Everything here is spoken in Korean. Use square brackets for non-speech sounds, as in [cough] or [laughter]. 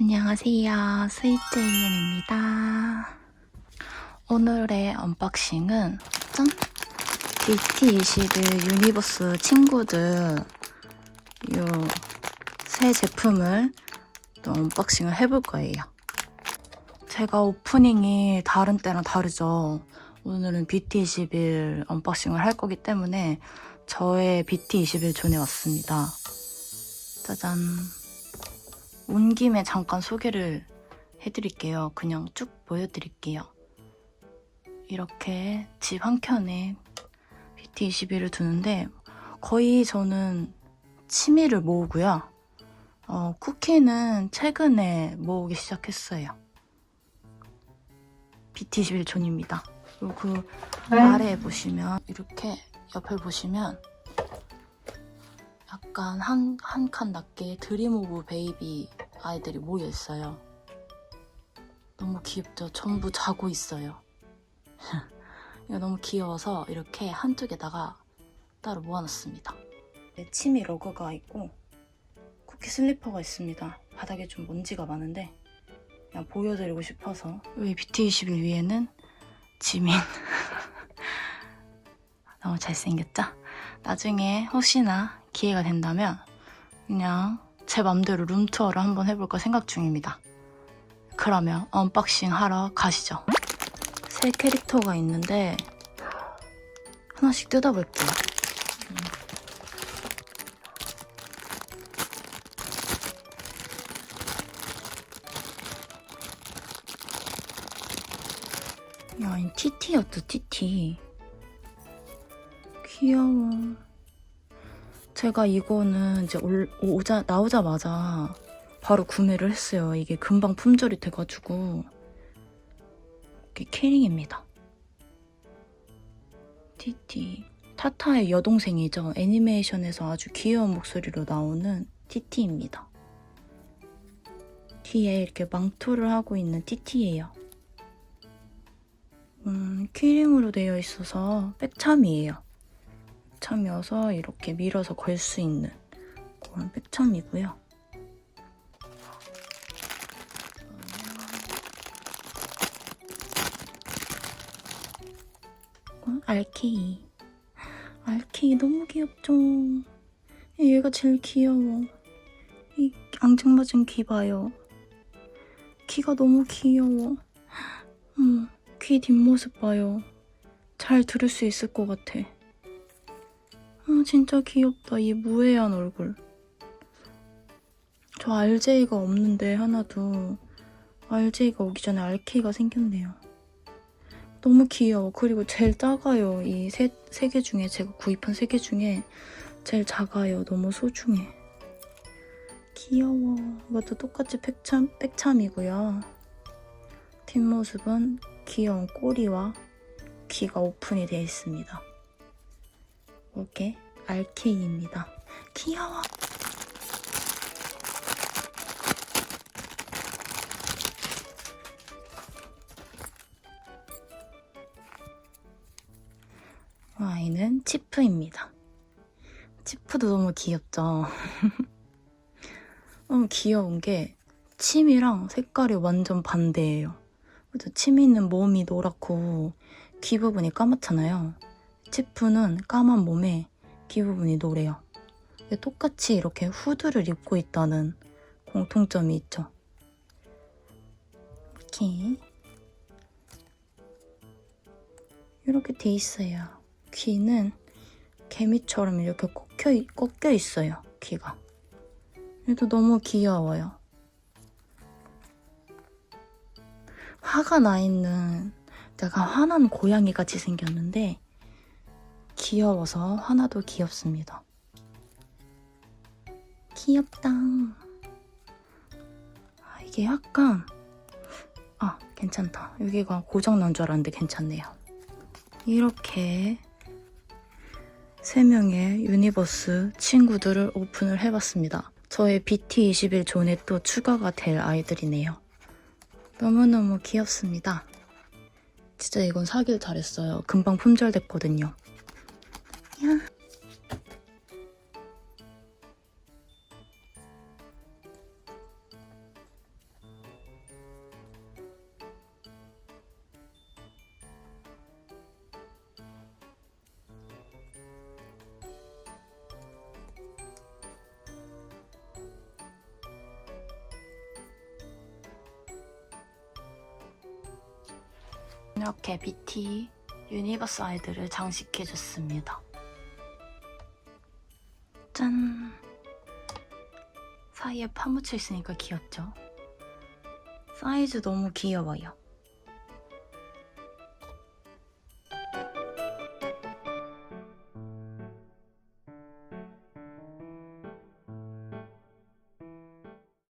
안녕하세요. 스윗제이엠입니다. 오늘의 언박싱은 짠! BT21 유니버스 친구들 요 새 제품을 또 언박싱을 해볼 거예요. 제가 오프닝이 다른 때랑 다르죠. 오늘은 BT21 언박싱을 할 거기 때문에 저의 BT21 존에 왔습니다. 짜잔. 온 김에 잠깐 소개를 해드릴게요. 그냥 쭉 보여드릴게요. 이렇게 집 한켠에 BT21을 두는데 거의 저는 취미를 모으고요. 어, 쿠키는 최근에 모으기 시작했어요. BT21 존입니다. 그리고 그 아래에 보시면 이렇게 옆을 보시면 약간 한, 한 칸 낮게 드림 오브 베이비 아이들이 모여 있어요. 너무 귀엽죠? 전부 자고 있어요. [laughs] 이거 너무 귀여워서 이렇게 한쪽에다가 따로 모아놨습니다. 내 침이 러그가 있고 쿠키 슬리퍼가 있습니다. 바닥에 좀 먼지가 많은데 그냥 보여드리고 싶어서 여기 BT21 위에는 지민 [laughs] 너무 잘생겼죠? 나중에 혹시나 기회가 된다면 그냥 제 맘대로 룸투어를 한번 해볼까 생각 중입니다. 그러면 언박싱 하러 가시죠. 새 캐릭터가 있는데 하나씩 뜯어볼게요. 야, 이 TT였죠, TT. 귀여워. 제가 이거는 이제 올, 오자, 나오자마자 바로 구매를 했어요. 이게 금방 품절이 돼가지고. 이게 캐링입니다. TT. 타타의 여동생이죠. 애니메이션에서 아주 귀여운 목소리로 나오는 TT입니다. 뒤에 이렇게 망토를 하고 있는 TT예요. 음, 키링으로 되어 있어서 백참이에요. 참이어서 이렇게 밀어서 걸 수 있는 그런 백참이고요. 어, 알케이. 알케이 너무 귀엽죠? 얘가 제일 귀여워. 이 앙증맞은 귀 봐요. 귀가 너무 귀여워. 음, 귀 뒷모습 봐요. 잘 들을 수 있을 것 같아. 아, 진짜 귀엽다. 이 무해한 얼굴. 저 RJ가 없는데 하나도 RJ가 오기 전에 RK가 생겼네요. 너무 귀여워. 그리고 제일 작아요. 이 세 세 개 중에 제가 구입한 세 개 중에 제일 작아요. 너무 소중해. 귀여워. 이것도 똑같이 백참, 백참이고요. 뒷모습은 귀여운 꼬리와 귀가 오픈이 되어 있습니다. 이렇게 RK입니다. 귀여워. 아이는 치프입니다. 치프도 너무 귀엽죠? [laughs] 너무 귀여운 게 침이랑 색깔이 완전 반대예요. 그래서 치미는 몸이 노랗고 귀 부분이 까맣잖아요. 치프는 까만 몸에 귀 부분이 노래요. 똑같이 이렇게 후드를 입고 있다는 공통점이 있죠. 이렇게 이렇게 돼 있어요. 귀는 개미처럼 이렇게 꺾여, 꺾여 있어요. 귀가. 얘도 너무 귀여워요. 화가 나 있는 약간 화난 고양이 같이 생겼는데 귀여워서 하나도 귀엽습니다. 귀엽다. 아, 이게 약간 아 괜찮다. 여기가 고장 난 줄 알았는데 괜찮네요. 이렇게 세 명의 유니버스 친구들을 오픈을 해봤습니다. 저의 BT21 존에 또 추가가 될 아이들이네요. 너무너무 귀엽습니다. 진짜 이건 사길 잘했어요. 금방 품절됐거든요. 볼게요. 이렇게 BT 유니버스 아이들을 장식해줬습니다. 짠! 사이에 파묻혀 있으니까 귀엽죠? 사이즈 너무 귀여워요.